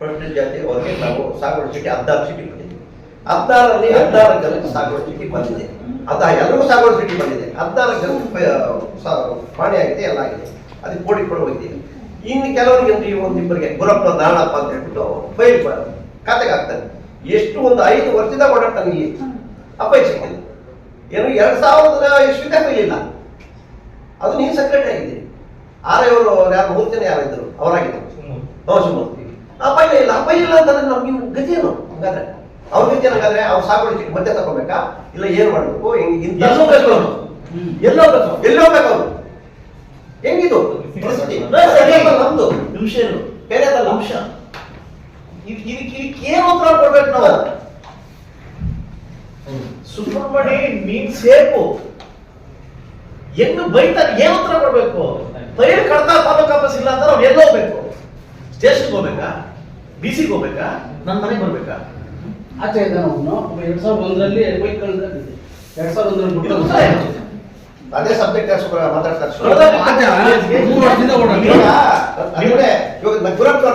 ಪರಿಶಿಷ್ಟ ಜಾತಿ ಅವರಿಗೆ ನಾವು ಸಾಗುವಳಿ ಚೀಟಿ ಹದಿನಾರು ಸಿಟಿ ಬಂದಿದೆ. ಹದಿನಾರರಲ್ಲಿ ಹದಿನಾರು ಜನಕ್ಕೆ ಸಾಗುವಳಿ ಚೀಟಿ ಬಂದಿದೆ. ಅದ ಎಲ್ಲರೂ ಸಾಗುವಳಿ ಚೀಟಿ ಬಂದಿದೆ. ಹದಿನಾರು ಜನಕ್ಕೆ ಪಾಣಿ ಆಗಿದೆ ಎಲ್ಲ ಆಗಿದೆ. ಅದಕ್ಕೆ ಕೋಡಿ ಕೂಡ ಹೋಗಿದೆ ಇನ್ನು ಕೆಲವರಿಗೆ ಈ ಒಂದು ಇಬ್ಬರಿಗೆ ಗುರಪ್ಪ ನಾರಾಯಣಪ್ಪ ಅಂತ ಹೇಳ್ಬಿಟ್ಟು ಫೈಲ್ ಖಾತೆಗೆ ಹಾಕ್ತಾನೆ ಎಷ್ಟು ಒಂದು ಐದು ವರ್ಷದ ಓಡಾಡ್ತಾನೆ ಇಲ್ಲಿ ಸಿಕ್ಕಿದೆ ಏನು ಎರಡು ಸಾವಿರದ ಎಷ್ಟು ಫೈಲ್ ಇಲ್ಲ. ಅದು ನೀವು ಸೆಕ್ರೆಟರಿ ಆಗಿದ್ದೀರಿ ಆರೇ ಅವರು ಯಾರು ಮೂರು ಯಾರಿದ್ದರು ಯಾರಿದ್ರು ಅವರಾಗಿದ್ದರು. ಹೌದು ಆ ಪೈಲ ಇಲ್ಲ ಅಪಾಯ ಇಲ್ಲ ಅಂತಂದ್ರೆ ನಮ್ಗೆ ಏನು? ಹಂಗಾದ್ರೆ ಅವ್ರ ಗತಿ ಏನಾಗಾದ್ರೆ ಅವ್ರು ಸಾಗುವಳಿ ಮಧ್ಯೆ ತಗೋಬೇಕಾ ಇಲ್ಲ ಏನ್ ಮಾಡ್ಬೇಕು? ಹೆಂಗ್ ಎಲ್ಲೋ ಬೇಕು. ಎಲ್ಲೋ ಬೇಕು ಎಲ್ಲೋ ಬೇಕು ಅವ್ರು. ಹೆಂಗಿದು? ನಮ್ದು ನಿಮಿಷ ಏನು ಬೇರೆ ಅದಲ್ಲ ಅಂಶ ಇದ್- ಇದಕ್ಕೆ ಇದಕ್ಕೆ ಏನು ಉತ್ತರ ಕೊಡ್ಬೇಕು ನಾವು? ಸುಬ್ರಹ್ಮಣಿ ನೀನ್ ಸೇಫು ಹೆಂಗ್ ಬೈತಾರೆ ಏನ್ ಉತ್ತರ ಕೊಡ್ಬೇಕು? ಬೈರ್ ಕಡ್ತಾ ಪಾಪ ಕಾಪಸ್ ಇಲ್ಲ ಅಂದ್ರೆ ನಾವ್ ಎಲ್ಲಿ ಹೋಗ್ಬೇಕು. ಸ್ಟೇಷನ್ಗೆ ಹೋಗ್ಬೇಕಾ? ಡಿ ಸಿಗೆ ಹೋಗ್ಬೇಕಾ ನನ್ನ ಮನೆಗೆ ಬರ್ಬೇಕಾ? ಆಚೆ ಇದ್ದಾನೆ ಅವನು ಎರಡ್ ಸಾವಿರದ ಒಂದರಲ್ಲಿ ಬೈಕ್ ಕಳೆದಿದೆ ಎರಡ್ ಸಾವಿರದ ಒಂದರಲ್ಲಿ ಬಿಟ್ಟು? ಅದೇ ಸಬ್ಜೆಕ್ಟ್ ಮಾತಾಡ್ತಾರೆ ಇವಾಗ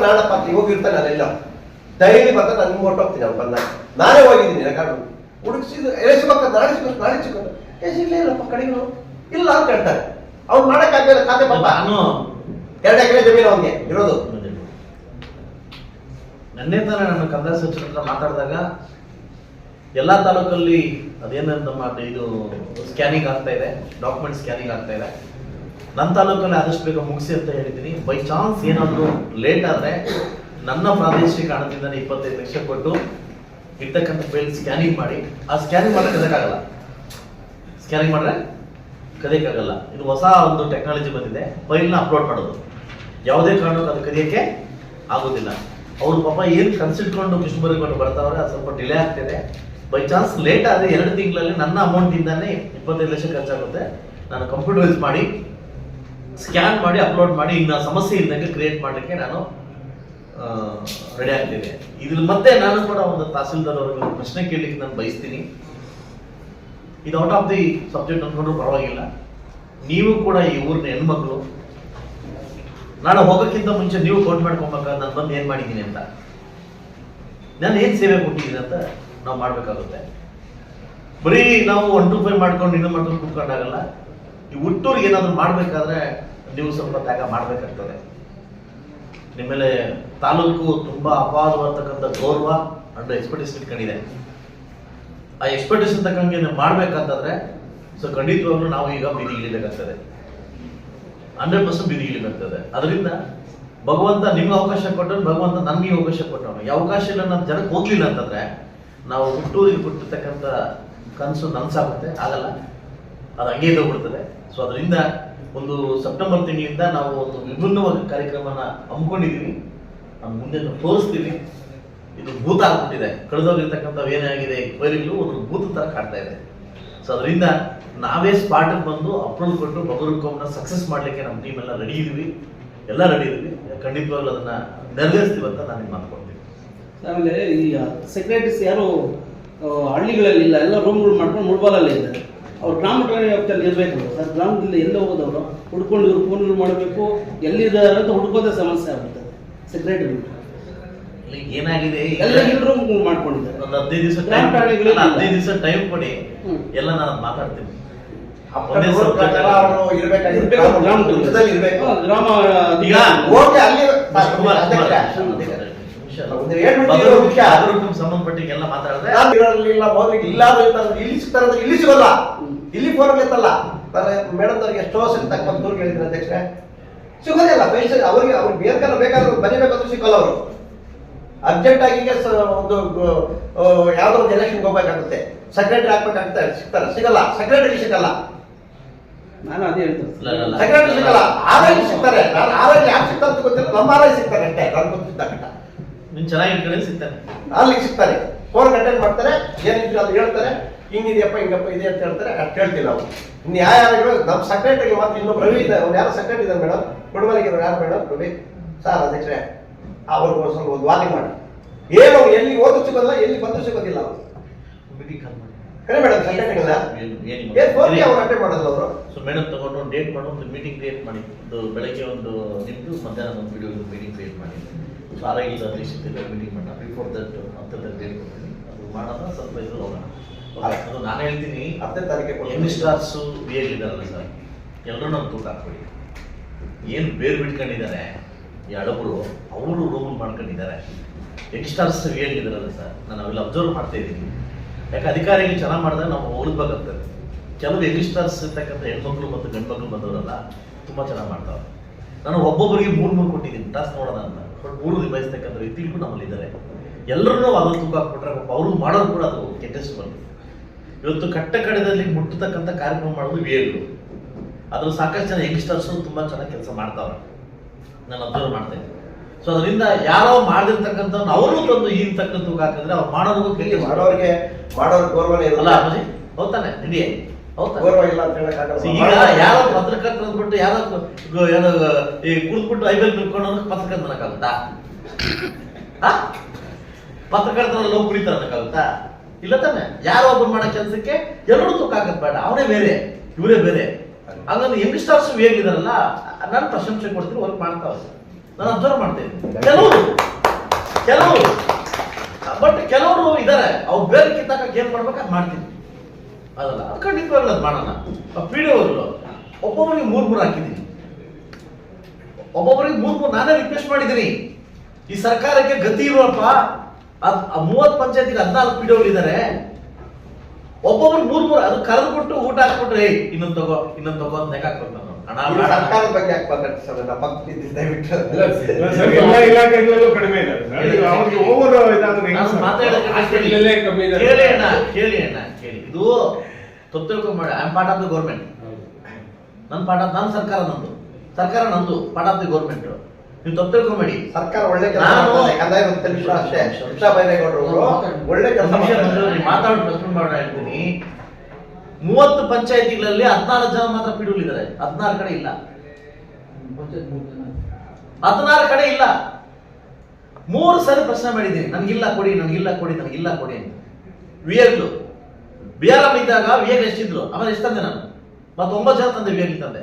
ನಾಡಪ್ಪ ಅಂತ ಹೋಗಿ ಇರ್ತಾನೆ ಅಲ್ಲೆಲ್ಲ ಡೈಲಿ ಬರ್ತಾ ನಾನು ನಿಮ್ಗೆ ಹೊಟ್ಟೋಗ್ತೀನಿ ಅವ್ನು ಬಂದಾಗ. ನಾನೇ ಹೋಗಿದ್ದೀನಿ ಯಾಕಂದ್ರೆ ಹುಡುಗಿಸಿದ ಎಳಿಸ್ಬೇಕು ನಾಡಿಸ್ಬೇಕು ನಾಡಿಸ್ಬೇಕು ಏ ಸಿಗ್ಲೇ ಇಲ್ಲಪ್ಪ ಕಡೆಗಳು ಇಲ್ಲ ಅಂತ ಹೇಳ್ತಾರೆ. ಅವ್ನು ಮಾಡಕ್ಕಾಗಲ್ಲ ಖಾತೆ ಪಾಪ. ನಾನು ಎರಡು ಎಕರೆ ಜಮೀನು ಅವನಿಗೆ ಇರೋದು. ನನ್ನೇ ತಾನೇ ನನ್ನ ಕಂದಾಯ ಸಚಿವರ ಹತ್ರ ಮಾತಾಡಿದಾಗ, ಎಲ್ಲಾ ತಾಲೂಕಲ್ಲಿ ಅದೇನಂತ ಮಾಡಿ ಇದು ಸ್ಕ್ಯಾನಿಂಗ್ ಆಗ್ತಾ ಇದೆ, ಡಾಕ್ಯುಮೆಂಟ್ ಸ್ಕ್ಯಾನಿಂಗ್ ಆಗ್ತಾ ಇದೆ. ನನ್ನ ತಾಲೂಕಲ್ಲಿ ಆದಷ್ಟು ಬೇಗ ಮುಗಿಸಿ ಅಂತ ಹೇಳಿದ್ದೀನಿ. ಬೈ ಚಾನ್ಸ್ ಏನಾದರೂ ಲೇಟ್ ಆದ್ರೆ ನನ್ನ ಪ್ರಾದೇಶಿಕ ಹಣದಿಂದ ಇಪ್ಪತ್ತೈದು ಲಕ್ಷ ಕೊಟ್ಟು ಇರ್ತಕ್ಕಂಥ ಫೈಲ್ ಸ್ಕ್ಯಾನಿಂಗ್ ಮಾಡಿ. ಆ ಸ್ಕ್ಯಾನಿಂಗ್ ಮಾಡಕ್ಕೆ ಕದಕ್ಕಾಗಲ್ಲ ಸ್ಕ್ಯಾನಿಂಗ್ ಮಾಡಿದ್ರೆ ಕದಿಯಕ್ಕಾಗಲ್ಲ. ಇದು ಹೊಸ ಒಂದು ಟೆಕ್ನಾಲಜಿ ಬಂದಿದೆ. ಫೈಲ್ನ ಅಪ್ಲೋಡ್ ಮಾಡೋದು. ಯಾವುದೇ ಕಾರಣಕ್ಕೂ ಅದು ಕದಿಯಕ್ಕೆ ಆಗೋದಿಲ್ಲ. ಅವ್ರು ಪಾಪ, ಏನು ಕನ್ಸಿಟ್ಕೊಂಡು ಕೃಷ್ಣಬರಿಕೊಂಡು ಬರ್ತಾವ್ರೆ? ಅದು ಸ್ವಲ್ಪ ಡಿಲೇ ಆಗ್ತಿದೆ. ಬೈ ಚಾನ್ಸ್ ಲೇಟ್ ಆದರೆ ಎರಡು ತಿಂಗಳಲ್ಲಿ ನನ್ನ ಅಮೌಂಟಿಂದಾನೇ ಇಪ್ಪತ್ತೈದು ಲಕ್ಷ ಖರ್ಚಾಗುತ್ತೆ. ನಾನು ಕಂಪ್ಯೂಟರೈಸ್ ಮಾಡಿ ಸ್ಕ್ಯಾನ್ ಮಾಡಿ ಅಪ್ಲೋಡ್ ಮಾಡಿ, ಇನ್ನು ಸಮಸ್ಯೆ ಇದ್ದಂಗೆ ಕ್ರಿಯೇಟ್ ಮಾಡಲಿಕ್ಕೆ ನಾನು ರೆಡಿ ಆಗ್ತಿದೆ. ಇದ್ರ ಮತ್ತೆ ನಾನು ಕೂಡ ಒಂದು ತಹಸೀಲ್ದಾರ್ ಅವ್ರಿಗೆ ಪ್ರಶ್ನೆ ಕೇಳಲಿಕ್ಕೆ ನಾನು ಬಯಸ್ತೀನಿ. ಇದು ಔಟ್ ಆಫ್ ದಿ ಸಬ್ಜೆಕ್ಟ್ ಅಂದ್ಕೊಂಡ್ರು ಪರವಾಗಿಲ್ಲ. ನೀವು ಕೂಡ ಈ ಊರಿನ ಹೆಣ್ಮಕ್ಳು ನಾಳೆ ಹೋಗೋಕ್ಕಿಂತ ಮುಂಚೆ ನೀವು ಕೌಂಟ್ ಮಾಡ್ಕೊಬೇಕಾದ್ರೆ ನಾನು ಬಂದು ಏನ್ ಮಾಡಿದ್ದೀನಿ ಅಂತ? ನಾನು ಏನ್ ಸೇವೆ ಕೊಟ್ಟಿದ್ದೀನಿ ಅಂತ ನಾವು ಮಾಡ್ಬೇಕಾಗುತ್ತೆ. ಬರೀ ನಾವು ಒನ್ ಟು ಫೈವ್ ಮಾಡ್ಕೊಂಡು ಇನ್ನೂ ಮಾಡ್ಕೊಂಡು ಕುತ್ಕೊಂಡಾಗಲ್ಲ, ಈ ಹುಟ್ಟೂರಿಗೆ ಏನಾದ್ರು ಮಾಡ್ಬೇಕಾದ್ರೆ ನೀವು ಸ್ವಲ್ಪ ತ್ಯಾಗ ಮಾಡ್ಬೇಕಾಗ್ತದೆ. ನಿಮ್ಮೇಲೆ ತಾಲೂಕು ತುಂಬಾ ಅಪಾರವಾಗ್ತಕ್ಕಂಥ ಗೌರವ ಅಂಡ್ ಎಕ್ಸ್ಪೆಕ್ಟೇಷನ್ ಇಟ್ಕೊಂಡಿದೆ. ಆ ಎಕ್ಸ್ಪೆಕ್ಟೇಷನ್ ತಕ್ಕಂಗೆ ಮಾಡ್ಬೇಕಂತಂದ್ರೆ ಸೊ ಖಂಡಿತವಾಗ್ಲೂ ನಾವು ಈಗ ಬೀದಿಗೆ ಇಳಿಬೇಕಾಗ್ತದೆ ಹಂಡ್ರೆಡ್ ಪರ್ಸೆಂಟ್ ಬೀದಿಗೆ ಇಳಿಬೇಕಾಗ್ತದೆ ಅದರಿಂದ ಭಗವಂತ ನಿಮ್ಗೆ ಅವಕಾಶ ಕೊಟ್ಟರು, ಭಗವಂತ ನನಗೆ ಅವಕಾಶ ಕೊಟ್ಟವನು. ಈ ಅವಕಾಶ ಇಲ್ಲ ನಮ್ಮ ಜನಕ್ಕೆ ಹೋಗ್ಲಿಲ್ಲ ಅಂತಂದ್ರೆ ನಾವು ಹುಟ್ಟೂರಿಗೆ ಕೊಟ್ಟಿರ್ತಕ್ಕಂಥ ಕನಸು ನನ್ಸಾಗುತ್ತೆ, ಆಗಲ್ಲ. ಅದು ಹಂಗೆ ಇದ್ದೋಗ್ಬಿಡ್ತದೆ ಸೊ ಅದರಿಂದ ಒಂದು ಸೆಪ್ಟೆಂಬರ್ ತಿಂಗಳಿಂದ ನಾವು ಒಂದು ವಿಭಿನ್ನವಾದ ಕಾರ್ಯಕ್ರಮನ ಹಮ್ಮಿಕೊಂಡಿದ್ದೀವಿ. ನಾನು ಮುಂದೆ ತೋರಿಸ್ತೀವಿ ಇದು ಭೂತ ಆಗ್ಬಿಟ್ಟಿದೆ. ಏನೇ ಆಗಿದೆ ಒಂದು ಭೂತ ತರ ಕಾಡ್ತಾ ಇದೆ. ಸೊ ಅದರಿಂದ ನಾವೇ ಸ್ಪಾಟಿಗೆ ಬಂದು ಅಪ್ರೂವಲ್ ಕೊಟ್ಟು ಬಗರುಕೋಮ್ನ ಸಕ್ಸಸ್ ಮಾಡಲಿಕ್ಕೆ ನಮ್ಮ ಟೀಮ್ ಎಲ್ಲ ರೆಡಿ ಇದೀವಿ. ಎಲ್ಲ ರೆಡಿ ಇದೀವಿ. ಖಂಡಿತವಾಗ್ಲೂ ಅದನ್ನ ನೆರವೇರಿಸ್ತೀವಿ ಅಂತ ನಾನು ನಿಮ್ಗೆ ಮಾತ್ಕೊಡ್ತೀನಿ ಆಮೇಲೆ ಈ ಸೆಕ್ರೆಟರಿಸ್ ಯಾರು ಹಳ್ಳಿಗಳಲ್ಲಿ ಇಲ್ಲ, ಎಲ್ಲ ರೂಮ್ಗಳು ಮಾಡ್ಕೊಂಡು ಮುಳ್ಬಾಲಲ್ಲಿ ಇದ್ದಾರೆ. ಅವ್ರು ಗ್ರಾಮ ವ್ಯಾಪ್ತಿಯಲ್ಲಿ ಇರಬೇಕು ಸರ್, ಗ್ರಾಮದಲ್ಲಿ ಎಲ್ಲಿ ಹೋಗೋದವರು? ಹುಡ್ಕೊಂಡು ಫೋನ್ಗಳು ಮಾಡಬೇಕು. ಎಲ್ಲಿದ್ದಾರೆ ಅಂತ ಹುಡ್ಕೋದೇ ಸಮಸ್ಯೆ ಆಗುತ್ತೆ ಸೆಕ್ರೆಟರಿ ಏನಾಗಿದೆ? ಈಗ ಎಲ್ಲ ಇಲ್ಲಿ ರೂಮ್ ಮಾಡ್ಕೊಂಡಿದ್ದಾರೆ. ಒಂದು ಹದಿನೈದು ದಿವಸ ಟೈಮ್ ಠಾಣೆಗಳಿಗೆ ಹದಿನೈದು ದಿವಸ ಟೈಮ್ ಕೊಡಿ. ಹ್ಮ್. ಎಲ್ಲ ನಾನು ಮಾತಾಡ್ತೀನಿ. ಸಂಬಂಧಪಟ್ಟಿಗೆಲ್ಲ ಮಾತಾಡಿದ್ರೆ ಇಲ್ಲ ಸಿಗ್ತಾರ ಅಂದ್ರೆ ಇಲ್ಲಿ ಸಿಗೋಲ್ಲ. ಇಲ್ಲಿ ಫೋನ್ ಮೇಡಮ್ ಅವ್ರಿಗೆ ಎಷ್ಟೋ ಸಲ ತಕ್ಕ ದೂರ ಕೇಳಿದ್ರು ಅಧ್ಯಕ್ಷರೇ. ಸಿಗೋದೇ ಇಲ್ಲ ಪೈಸೆ ಅವ್ರಿಗೆ ಅವ್ರಿಗೆ ಬೇಕಾದ್ರೂ ಬೇಕಾದ್ರೆ ಬರೀಬೇಕಾದ್ರೂ ಸಿಗಲ್ಲ ಅವರು. ಅರ್ಜೆಂಟ್ ಆಗಿ ಈಗ ಒಂದು ಯಾವ್ದೋ ಒಂದು ಎಲೆಕ್ಷನ್ಗೆ ಹೋಗ್ಬೇಕಾಗುತ್ತೆ. ಸೆಕ್ರೆಟರಿ ಹಾಕ್ಬೇಕಾಗುತ್ತೆ ಸಿಗ್ತಾರೆ. ಸಿಗಲ್ಲ. ಸೆಕ್ರೆಟರಿ ಸಿಗಲ್ಲ. ನಾನು ಅದೇ ಹೇಳ್ತೇನೆ ಇಲ್ಲ, ಇಲ್ಲ, ಇಲ್ಲ. ಸೆಕ್ರೆಟರಿ ಸಿಗಲ್ಲ. ಆರೋಗ್ಯ ಸಿಗ್ತಾರೆ. ನಾನು ಯಾಕೆ ಯಾರು ಸಿಗ್ತಾರೆ ಅಂತ ಗೊತ್ತಿಲ್ಲ. ನಮ್ಮ ಆರೋಗ್ಯ ಸಿಗ್ತಾರೆ ಅಷ್ಟೇ. ನಾನು ಗೊತ್ತಿದ್ದ ಕಟ್ಟ ನೀನ್ ಚೆನ್ನಾಗಿ ಕಡೆ ಸಿಗ್ತಾರೆ. ಅಲ್ಲಿ ಸಿಗ್ತಾರೆ. ಫೋನ್ ಅಟೆಂಡ್ ಮಾಡ್ತಾರೆ. ಏನಿದ್ರು ಅದು ಹೇಳ್ತಾರೆ. ಹಿಂಗಿದೆಯಪ್ಪ ಹಿಂಗಪ್ಪ ಇದೆ ಅಂತ ಹೇಳ್ತಾರೆ. ಅಷ್ಟು ಹೇಳ್ತಿಲ್ಲ ಅವರು. ಇನ್ನು ಯಾವ ಯಾರು ನಮ್ಮ ಸೆಕ್ರೆಟರಿ ಮಾತ್ರ ಇನ್ನೊಬ್ಬ ರವಿ ಇದೆ ಅವ್ನು ಯಾರು ಸೆಕ್ರೆಟರಿ ಇದ್ದಾರೆ ಮೇಡಮ್? ಕೊಡಬಲಿಗೆ ಯಾರು ಮೇಡಮ್? ರವಿ ಸರ್ ಅಧ್ಯಕ್ಷರೇ ಅವ್ರಿಗೆ ಒಂದು ಸ್ವಲ್ಪ ಒಂದು ವಾದಿ ಮಾಡಿ. ಏನು ಎಲ್ಲಿ ಹೋದ್ರು ಸಿಗೋದಿಲ್ಲ ಎಲ್ಲಿ ಬಂದ್ರು ಸಿಗೋದಿಲ್ಲ ಅವರು. ಕರೆ ಮೇಡಮ್ ಏನು- ಫೋನ್ ಅವ್ರು ಅಟೆಂಡ್ ಮಾಡೋದಿಲ್ಲ ಅವರು? ಸೊ ಮೇಡಮ್ ತಗೊಂಡು ಒಂದು ಡೇಟ್ ಮಾಡಿ ಒಂದು ಮೀಟಿಂಗ್ ಕ್ರಿಯೇಟ್ ಮಾಡಿ. ಒಂದು ಬೆಳಗ್ಗೆ ಒಂದು ನಿಮ್ದು ಮಧ್ಯಾಹ್ನ ಒಂದು ವಿಡಿಯೋ ಮೀಟಿಂಗ್ ಕ್ರಿಯೇಟ್ ಮಾಡಿ. ಸೊ ಆರೋಗ್ಯದ ಅಧ್ಯಕ್ಷತೆಯಲ್ಲಿ ಮೀಟಿಂಗ್ ಮಾಡೋಣ ಬಿಫೋರ್ ದಟ್ ಹತ್ತರಲ್ಲಿ ಡೇಟ್ ಕೊಡ್ತೀನಿ. ಅದು ಮಾಡೋಣ ಸ್ವಲ್ಪ ಇದು ಹೋಗೋಣ. ಅದು ನಾನು ಹೇಳ್ತೀನಿ. ಹತ್ತನೇ ಕೊಡ್ತೀನಿ. ಯಂಗ್ಸ್ಟಾರ್ಸು ಬಿ ಇದಾರಲ್ಲ ಸರ್ ಎಲ್ಲರೂ ನಮ್ಮ ತೂಕ ಹಾಕ್ಬಿಡಿ. ಏನು ಬೇರೆ ಬಿಟ್ಕೊಂಡಿದ್ದಾರೆ ಈ ಹಳಬರು ಅವರು ರೂಮ್ ಮಾಡ್ಕೊಂಡಿದ್ದಾರೆ. ಯಂಗ್ಸ್ಟಾರ್ಸ್ ಹೇಳಿದಾರಲ್ಲ ಸರ್ ನಾನು ಅವೆಲ್ಲ ಅಬ್ಸರ್ವ್ ಮಾಡ್ತಾ ಇದ್ದೀನಿ. ಯಾಕೆ ಅಧಿಕಾರಿಗಳು ಚೆನ್ನಾಗಿ ಮಾಡಿದಾಗ ನಾವು ಹೋಗ್ಬೇಕಾಗ್ತದೆ. ಕೆಲವು ಯಂಗ್ಸ್ಟಾರ್ಸ್ ಇರ್ತಕ್ಕಂಥ ಹೆಣ್ಮಕ್ಳು ಮತ್ತು ಗಂಡ್ಮಕ್ಳು ಬಂದವರೆಲ್ಲ ತುಂಬ ಚೆನ್ನಾಗಿ ಮಾಡ್ತಾವೆ ನಾನು ಒಬ್ಬೊಬ್ಬರಿಗೆ ಮೂರು ಮೂರು ಕೊಟ್ಟಿದ್ದೀನಿ. ಟಾಸ್ ನೋಡೋಣ ಅಂತ. ಬಟ್ ಮೂರು ನಿಭಾಯಿಸ್ತಕ್ಕಂಥ ವ್ಯಕ್ತಿಗಳು ನಮ್ಮಲ್ಲಿ ಇದ್ದಾರೆ. ಎಲ್ಲರೂ ಅದನ್ನು ತೂಕ ಹಾಕ್ಬಿಟ್ರೆ ಅವರು ಮಾಡೋದು ಕೂಡ ಅದು ಕೆಟ್ಟಷ್ಟು ಬಂದು ಇವತ್ತು ಕಟ್ಟ ಕಡೆದಲ್ಲಿ ಮುಟ್ಟತಕ್ಕಂಥ ಕಾರ್ಯಕ್ರಮ ಮಾಡೋದು ವೇಗಗಳು ಅದ್ರ ಸಾಕಷ್ಟು ಜನ ಯಂಗ್ಸ್ಟರ್ಸು ತುಂಬ ಚೆನ್ನಾಗಿ ಕೆಲಸ ಮಾಡ್ತಾವ್ರೆ. ನಾನು ಅಬ್ಸರ್ವ್ ಮಾಡ್ತಾ ಇದ್ದೀನಿ. ಸೊ ಅದರಿಂದ ಯಾರೋ ಮಾಡಿರ್ತಕ್ಕಂಥ ಅವರು ತಂದು ಈ ಹಾಕಂದ್ರೆ ಅವ್ರು ಮಾಡೋರಿಗೂ ಇಲ್ಲಿ ಕೆಟ್ಟ ಮಾಡೋರಿಗೆ ಮಾಡೋರ್ ಇರಲ್ಲ ಅಪ್ಪಾಜಿ ಹೌದಾನೆ ಇಂಡಿಯಾ ಹೌದಾನೆ ಗೌರವ ಇಲ್ಲ ಅಂತ See, ಈಗ ಯಾರೋ ಪತ್ರಕರ್ತರು ಅಂದ್ಬಿಟ್ಟು ಯಾರೋ ಏನೋ ಈ ಕುಡಿದ್ಬಿಟ್ಟು ಐಬಲ್ ನಿಲ್ಕೊಂಡು ಪತ್ರಕರ್ತ ಅನ್ನಕ್ಕಾಗುತ್ತಾ? ಪತ್ರಕರ್ತರಲ್ಲಿ ಲೋಕ ಕುಳಿತ ಅನ್ನಕ್ಕಾಗುತ್ತಾ? ಇಲ್ಲ ತಾನೆ. ಯಾರೋ ಒಬ್ಬರು ಮಾಡೋ ಕೆಲಸಕ್ಕೆ ಎಲ್ಲರೂ ತೂಕ ಹಾಕದ್ ಬೇಡ. ಅವನೇ ಬೇರೆ ಇವರೇ ಬೇರೆ. ಹಂಗಂದ್ರೆ ಯಂಗ್ಸ್ಟರ್ಸ್ ಹೇಗಿದಾರಲ್ಲ ನಾನು ಪ್ರಶಂಸೆ ಕೊಡ್ತೀನಿ ವರ್ಕ್ ಮಾಡ್ತಾವ ನಾನು ಅಬ್ಸರ್ವ್ ಮಾಡ್ತೇನೆ. ಕೆಲವರು ಕೆಲವರು ಬಟ್ ಕೆಲವರು ಇದಾರೆ, ಅವ್ರು ಬೇರೆ ಕಿತ್ತಾಕ ಏನ್ ಮಾಡ್ಬೇಕು ಅದ್ ಮಾಡ್ತೀನಿ. ಅದಲ್ಲ, ಅದು ಖಂಡಿತವಾಗ್ಲೂ ಅದು ಮಾಡೋಣ ಪಿ ಡಿ ಒಗಳು ಒಬ್ಬೊಬ್ಬರಿಗೆ ಮೂರ್ ಮೂರು ಹಾಕಿದ್ದೀನಿ. ಒಬ್ಬೊಬ್ಬರಿಗೆ ಮೂರ್ ಮೂರು ನಾನೇ ರಿಕ್ವೆಸ್ಟ್ ಮಾಡಿದ್ದೀನಿ. ಈ ಸರ್ಕಾರಕ್ಕೆ ಗತಿ ಇರುವಪ್ಪ, ಅದ್ ಮೂವತ್ ಪಂಚಾಯತಿಗೆ ಹದಿನಾಲ್ಕು ಪಿ ಡಿ ಇದ್ದಾರೆ ಒಬ್ಬೊಬ್ರಿಗೆ ಮೂರ್ ಮೂರು, ಅದು ಕೊಟ್ಟು ಊಟ ಹಾಕ್ಬಿಟ್ರೆ ಇನ್ನೊಂದು ತಗೋ ಇನ್ನೊಂದು ತಗೋ ಅಂತ ನೆಕ್ ಹಾಕ್ಬೇಕು ನಾನು. ಸರ್ಕಾರದ ಬಗ್ಗೆ ಯಾಕೆ ದಯವಿಟ್ಟು ಎಲ್ಲ ಇಲಾಖೆಗಳಲ್ಲೂ ಕಡಿಮೆ ಅವ್ರಿಗೆ ಓವರ್ ಇದಾದ್ರೆ ಕಮ್ಮಿ. ಕೇಳಿ ಅಣ್ಣ ಕೇಳಿ ಅಣ್ಣ ಕೇಳಿ. ಇದು I am part of the government ನನ್ನ ಪಾರ್ಟ್ ಆಫ್ ನನ್ನ ಸರ್ಕಾರ ನಂದು ಸರ್ಕಾರ ನಂದು ಪಾರ್ಟ್ ಆಫ್ ದಿ ಗೌರ್ಮೆಂಟ್ ನೀವು ತಪ್ಪು ತಿಳ್ಕೊಂಬೇಡಿ ಸರ್ಕಾರ ಒಳ್ಳೆ ಕೆಲಸ ಅಷ್ಟೇ. ಕೃಷ್ಣ ಬೈರೇಗೌಡರು ಒಳ್ಳೆ ಕೆಲಸ ಮಾತಾಡೋ ಹೇಳ್ತೀನಿ ಮೂವತ್ತು ಪಂಚಾಯತಿಗಳಲ್ಲಿ ಹದಿನಾರು ಜನ ಮಾತ್ರ ಪಿಡುಲಿದ್ದಾರೆ ಹದಿನಾರು ಕಡೆ ಇಲ್ಲ. ಹದಿನಾರು ಕಡೆ ಇಲ್ಲ. ಮೂರು ಸರಿ ಪ್ರಶ್ನೆ ಮಾಡಿದ್ದೀನಿ. ನನಗಿಲ್ಲ ಕೊಡಿ ನನಗಿಲ್ಲ ಕೊಡಿ ನನಗಿಲ್ಲ ಕೊಡಿ ಅಂತ. V L B R M ಇದ್ದಾಗ ವಿ ಎಗ್ ಎಷ್ಟಿದ್ರು ಆಮೇಲೆ ಎಷ್ಟು ತಂದೆ ನಾನು? ಮತ್ತೆ ಒಂಬತ್ತು ಜನ ತಂದೆ ವಿ ಎಗ್ ತಂದೆ.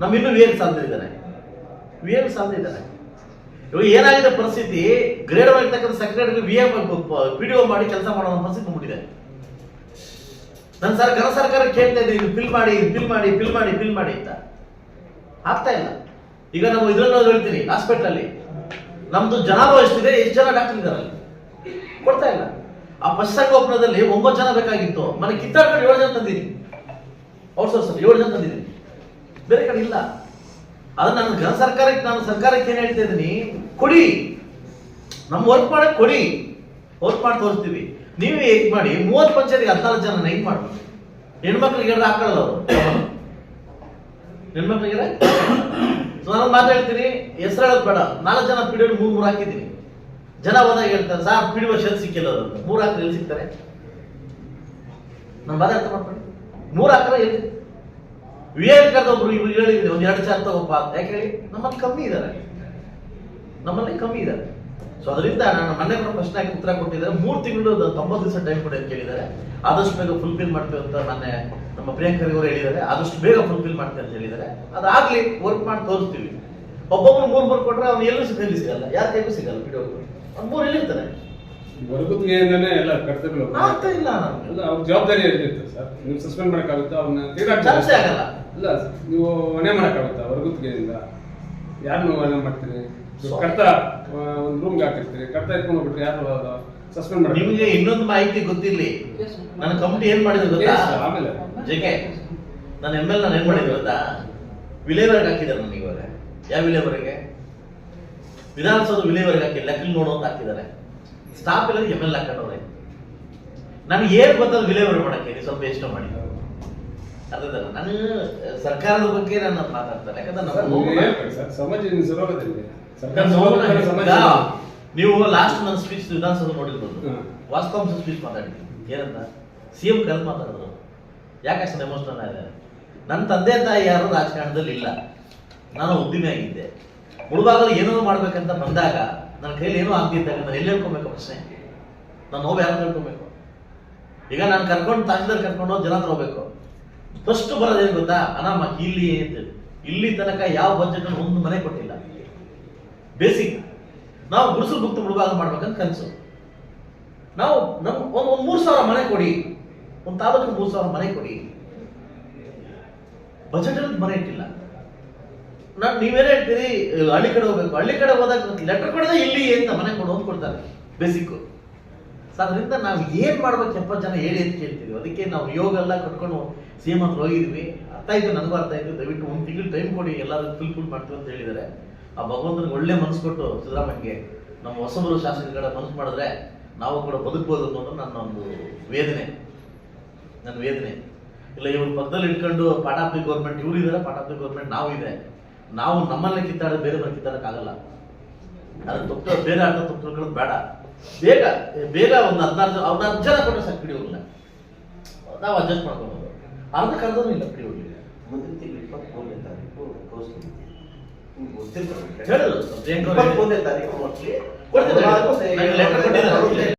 ನಮ್ಮ ಇನ್ನೂ ವಿ ಎಗ್ ಸಾಧ್ಯ ಇದ್ದಾನೆ ವಿ ಎಗ್ ಸಾಲದ ಇದ್ದಾನೆ ಇವಾಗ ಏನಾಗಿದೆ ಪರಿಸ್ಥಿತಿ? ಗ್ರೇಡ್ ಆಗಿರ್ತಕ್ಕಂಥ secretary V M P D O ಮಾಡಿ ಕೆಲಸ ಮಾಡೋ ಪರಿಸ್ಥಿತಿ ಬಂದ್ಬಿಟ್ಟಿದೆ ನನ್ನ ಸರ್ ಘನ ಸರ್ಕಾರ ಕೇಳ್ತಾ ಇದ್ದೀನಿ ಇದು ಫಿಲ್ ಮಾಡಿ ಫಿಲ್ ಮಾಡಿ ಫಿಲ್ ಮಾಡಿ ಫಿಲ್ ಮಾಡಿ ಅಂತ. ಆಗ್ತಾ ಇಲ್ಲ. ಈಗ ನಾವು ಇದ್ರಲ್ಲಿ ಹೇಳ್ತೀನಿ ಹಾಸ್ಪಿಟ್ಲಲ್ಲಿ ನಮ್ದು ಜನಾಭಾ ಎಷ್ಟಿದೆ, ಎಷ್ಟು ಜನ ಡಾಕ್ಟರ್ ಇದ್ದಾರೆ ಅಲ್ಲಿ ಕೊಡ್ತಾ ಇಲ್ಲ. ಆ ಪಶ್ಚಿಮಗೋಪುರದಲ್ಲಿ ಒಂಬತ್ತು ಜನ ಬೇಕಾಗಿತ್ತು. ಮನೆ ಕಿತ್ತಾಡ್ಕೊಂಡು ಏಳು ಜನ ತಂದಿದ್ದೀನಿ. ಔಟ್ಸೋರ್ಸ್ ಏಳು ಜನ ತಂದಿದ್ದೀನಿ. ಬೇರೆ ಕಡೆ ಇಲ್ಲ. ಅದನ್ನ ನಾನು ಘನ ಸರ್ಕಾರಕ್ಕೆ, ನಾನು ಸರ್ಕಾರಕ್ಕೆ ಏನು ಹೇಳ್ತಾ ಇದ್ದೀನಿ? ಕೊಡಿ. ನಮ್ಮ ವರ್ಕ್ ಮಾಡಕ್ ಕೊಡಿ. ವರ್ಕ್ ಮಾಡಿ ತೋರಿಸ್ತೀವಿ. ನೀವು ಹೇಗೆ ಮಾಡಿ, ಮೂವತ್ತು ಪಂಚಾಯತ್ಗೆ ಹದಿನಾಲ್ಕು ಜನ ಹೆಂಗ್ ಮಾಡ್ಬೇಕು. ಹೆಣ್ಮಕ್ಳಿಗೆ ಹೇಳಿದ್ರೆ ಹಾಕೊಳ್ಳಲ್ಲ ಅವರು. ಹೆಣ್ಮಕ್ಳಿಗೆ ಸೊ ನಾನು ಮಾತಾಡ್ತೀನಿ ಹೆಸರು ಹೇಳೋದು ಬೇಡ. ನಾಲ್ಕು ಜನ ಪಿಡಿಯಲ್ಲಿ ಮೂರು ಮೂರು ಹಾಕಿದ್ದೀನಿ. ಜನ ಹೋದಾಗ ಹೇಳ್ತಾರೆ ಸಾರ್ ಪಿಡಿಯೋ ಶೆಲ್ ಸಿಕ್ಕಿಲ್ಲ ಅವರು ಮೂರು ಹಾಕಿದ್ರೆ ಎಲ್ಲಿ ಸಿಗ್ತಾರೆ? ನಾನು ಮಾತಾಡ್ತಾ ಮಾಡ್ಕೊಂಡು ಮೂರು ಹಾಕಿದ್ರೆ ಎಲ್ಲಿ? ವಿವೇಕಾನಂದ ಒಬ್ರು ಇವ್ರು ಹೇಳಿದ್ದೀನಿ ಒಂದ್ ಎರಡು ಚಾರ್ ತಗೋಪ್ಪ ಯಾಕೆ ಹೇಳಿ? ನಮ್ಮಲ್ಲಿ ಕಮ್ಮಿ ಇದ್ದಾರೆ ನಮ್ಮಲ್ಲಿ ಕಮ್ಮಿ ಇದ್ದಾರೆ ಸೊ ಅದರಿಂದ ನಾನು ಮೊನ್ನೆ ಕೂಡ ಪ್ರಶ್ನೆ ಹಾಕಿ ಉತ್ತರ ಕೊಟ್ಟಿದ್ದಾರೆ. ಮೂರು ತಿಂಗಳು ತೊಂಬತ್ತು ದಿವಸ ಟೈಮ್ ಕೊಡಿ ಅಂತ ಕೇಳಿದ್ದಾರೆ. ಆದಷ್ಟು ಬೇಗ ಫುಲ್ಫಿಲ್ ಮಾಡ್ತೇವೆ ಅಂತ ಮೊನ್ನೆ ನಮ್ಮ ಪ್ರಿಯಾಂಕರ್ ಅವರು ಹೇಳಿದ್ದಾರೆ. ಆದಷ್ಟು ಬೇಗ ಫುಲ್ಫಿಲ್ ಮಾಡ್ತೇವೆ ಅಂತ ಹೇಳಿದ್ದಾರೆ. ಅದಾಗ್ಲಿ ವರ್ಕ್ ಮಾಡಿ ತೋರಿಸ್ತೀವಿ. ಒಬ್ಬೊಬ್ರು ಮೂರು ಮೂರು ಕೊಟ್ರೆ ಅವ್ನು ಎಲ್ಲೂ ಸಿಗಲಿ ಸಿಗಲ್ಲ. ಯಾರು ಕೈಗೂ ಸಿಗಲ್ಲ ಬಿಡೋ ಅವ್ನು ಮೂರು ಎಲ್ಲಿರ್ತಾನೆ ಎಲ್ಲ ಕರ್ತವ್ಯ ಆಗ್ತಾ ಇಲ್ಲ ಅಲ್ಲ ಅವ್ರ ಜವಾಬ್ದಾರಿ ಇರುತ್ತೆ ಸರ್? ನೀವು ಸಸ್ಪೆಂಡ್ ಮಾಡೋಕ್ಕಾಗುತ್ತಾ? ಅವ್ರನ್ನ ಚಾನ್ಸೇ ಆಗಲ್ಲ. ಇಲ್ಲ ನೀವು ಹೊಣೆ ಮಾಡಕ್ಕಾಗುತ್ತಾ ವರ್ಗುತ್ತಿಗೆಯಿಂದ ಯಾರನ್ನು ಹೊಣೆ ಮಾಡ್ತೀರಿ? ಕರ್ತ ಒಂದು ರೂಮ್ಗೆ ಹಾಕಿರ್ತೀರಿ. ಕರ್ತ ಎತ್ಕೊಂಡು ಹೋಗ್ಬಿಟ್ರೆ ಯಾರು ಸಸ್ಪೆಂಡ್ ಮಾಡಿ ನಿಮಗೆ ಇನ್ನೊಂದು ಮಾಹಿತಿ ಗೊತ್ತಿರಲಿ. ನನ್ನ ಕಮಿಟಿ ಏನ್ ಮಾಡಿದ್ರು ಗೊತ್ತಾ? ಆಮೇಲೆ. ಜೆಕೆ ನಾನು ಎಂ ಎಲ್ ನಾನು ಏನ್ ಮಾಡಿದ್ರು ಗೊತ್ತಾ? ವಿಲೇವರ್ಗೆ ಹಾಕಿದ್ದಾರೆ ನನಗೆ ಇವಾಗ. ಯಾವ ವಿಲೇವರ್ಗೆ? ವಿಧಾನಸೌಧ ವಿಲೇವರ್ಗೆ ಹಾಕಿ ಲೆಕ್ಕಲ್ ನೋಡು ಅಂತ ಹಾಕಿದ್ದಾರೆ. ಸ್ಟಾಫ್ ಇಲ್ಲ ಎಂ ಎಲ್ ಹಾಕೊಂಡವ್ರೆ ನನಗೆ ಏನ್ ಗೊತ್ತದ ವಿಲೇವರ್ ಮಾಡಕ್ಕೆ? ನೀವು ಸ್ವಲ್ಪ ಎಷ್ಟು ಮಾಡಿ. ಅದಲ್ಲ ನಾನು ಸರ್ಕಾರದ ಬಗ್ಗೆ ನಾನು ಮಾತಾಡ್ತಾರೆ ಯಾಕಂದ್ರೆ ಸಮಾಜ ನೀವು ಲಾಸ್ಟ್ ನನ್ನ ಸ್ಪೀಚ್ ವಿಧಾನಸೌಧ ನೋಡಿರ್ಬೋದು. ವಾಸ್ತವಾಂಶ ಸ್ಪೀಚ್ ಮಾತಾಡಿದ್ವಿ ಏನಂತ? ಸಿ ಎಂ ಕರೆದು ಮಾತಾಡಿದ್ರು ಯಾಕೆ ಅಷ್ಟು ಎಮೋಷನಲ್ ಆಗಿದೆ ನನ್ನ ತಂದೆ ತಾಯಿ ಯಾರು ರಾಜಕಾರಣದಲ್ಲಿ ಇಲ್ಲ. ನಾನು ಉದ್ದಿಮೆ ಆಗಿದ್ದೆ ಮುಳುಬಾಗಲು ಏನೋ ಮಾಡ್ಬೇಕಂತ ಬಂದಾಗ ನನ್ನ ಕೈಲಿ ಏನೋ ಆಗ್ತಿದ್ದಾಗ ನಾನು ಎಲ್ಲಿ ಹೇಳ್ಕೊಬೇಕು ಪ್ರಶ್ನೆ? ನಾನು ನೋವು ಯಾರು ಹೇಳ್ಕೊಬೇಕು? ಈಗ ನಾನು ಕರ್ಕೊಂಡು ತಾಜ್ದಲ್ಲಿ ಕರ್ಕೊಂಡು ಹೋಗಿ ಜನ ತಗೋಬೇಕು ಹೋಗ್ಬೇಕು. ಫಸ್ಟ್ ಬರೋದೇನು ಗೊತ್ತಾ? ಅನಾಮ ಇಲ್ಲಿ ಇಲ್ಲಿ ತನಕ ಯಾವ ಬಜೆಟ್ ಒಂದು ಮನೆ ಕೊಟ್ಟಿಲ್ಲ. ಬೇಸಿಕ್ ನಾವು ಗುರುಸು ಭಕ್ತ ಮುಳುಗಾಗ ಮಾಡ್ಬೇಕಂತ ಕನಸು. ನಾವು ನಮ್ ಒಂದ್ ಒಂದ್ ಮೂರ್ ಸಾವಿರ ಮನೆ ಕೊಡಿ. ಒಂದ್ ತಾಲೂಕು ಮೂರ್ ಸಾವಿರ ಮನೆ ಕೊಡಿ. ಬಜೆಟ್ ಅಲ್ಲಿ ಮನೆ ಇಟ್ಟಿಲ್ಲ. ನಾನು ನೀವೇನೇ ಹೇಳ್ತೀರಿ ಹಳ್ಳಿ ಕಡೆ ಹೋಗ್ಬೇಕು. ಹಳ್ಳಿ ಕಡೆ ಹೋದಾಗ ಲೆಟರ್ ಕೊಡದೆ ಇಲ್ಲಿ ಅಂತ ಮನೆ ಕೊಡು ಅಂತ ಕೊಡ್ತಾರೆ. ಬೇಸಿಕ್ ಅದರಿಂದ ನಾವು ಏನ್ ಮಾಡ್ಬೇಕು ಎಪ್ಪತ್ತು ಜನ ಹೇಳಿ ಅಂತ ಕೇಳ್ತೀವಿ. ಅದಕ್ಕೆ ನಾವು ಯೋಗ ಎಲ್ಲ ಕಟ್ಕೊಂಡು ಸಿಎಂ ಹತ್ರ ಹೋಗಿದ್ವಿ. ಅರ್ಥ ಆಯ್ತು, ನನಗೂ ಅರ್ಥ ಆಯ್ತು. ದಯವಿಟ್ಟು ಒಂದು ತಿಂಗಳು ಟೈಮ್ ಕೊಡಿ. ಎಲ್ಲರೂ ಫುಲ್ ಮಾಡ್ತೀವಿ ಅಂತ ಹೇಳಿದ್ದಾರೆ. ಆ ಭಗವಂತನಿಗೆ ಒಳ್ಳೆ ಮನಸ್ಸು ಕೊಟ್ಟು ಸಿದ್ದರಾಮಯ್ಯಗೆ ನಮ್ಮ ಹೊಸಬರು ಶಾಸಕರುಗಳ ಮನಸ್ಸು ಮಾಡಿದ್ರೆ ನಾವು ಕೂಡ ಬದುಕ್ಬೋದು ಅನ್ನೋದು ನನ್ನ ಒಂದು ವೇದನೆ. ನನ್ನ ವೇದನೆ. ಇಲ್ಲ, ಇವ್ರ ಪಕ್ಕದಲ್ಲಿ ಇಟ್ಕೊಂಡು ಪಾಟಾಪಿ ಗೌರ್ಮೆಂಟ್ ಇವ್ರು ಇದ್ದಾರೆ ಪಾಟಾಪಿ ಗೌರ್ಮೆಂಟ್ ನಾವು ಇದೆ. ನಾವು ನಮ್ಮಲ್ಲೇ ಕಿತ್ತಾಡ ಬೇರೆ ಮನೆ ಕಿತ್ತಾಡಕ್ಕಾಗಲ್ಲ. ಆಗಲ್ಲ ತಪ್ಪು, ಬೇರೆ ಆಟ ತಪ್ಪು ತಿಳ್ಕೊಳ್ಳೋದು ಬೇಡ. ಬೇಗ ಬೇಗ ಒಂದು ಹದಿನಾರು ಜನ ಅವ್ರು ಹತ್ತು ಜನ ಕೊಟ್ಟರೆ ಸಾಕು ಪಿಡಿ ಹೋಗಿಲ್ಲ ನಾವು ಅಡ್ಜಸ್ಟ್ ಮಾಡ್ಕೊಬೋದು. ಅರ್ಧ ಕರೆದೂ ಇಲ್ಲ ಪಿಡಿ ಹೋಗಿಲ್ಲ ಮುಂದಿನ ತಿಂಗಳು ಇಪ್ಪತ್ತ್ಮೂರನೇ ತಾರೀಕು ಕೌನ್ಸಿಲಿಂಗ್ ಇದೆ. ನಿಮ್ಗೆ ಗೊತ್ತಿರ್ಬೇಕು. ಹೇಳಿದ್ರು ಪ್ರಿಯಾಂಕಾ ಅವ್ರು ಇಪ್ಪತ್ಮೂರನೇ ತಾರೀಕು ಮೋಸ್ಟ್ಲಿ ಕೊಡ್ತಿದ್ದಾರೆ. ನನಗೆ letter ಕೊಟ್ಟಿದ್ದಾರೆ.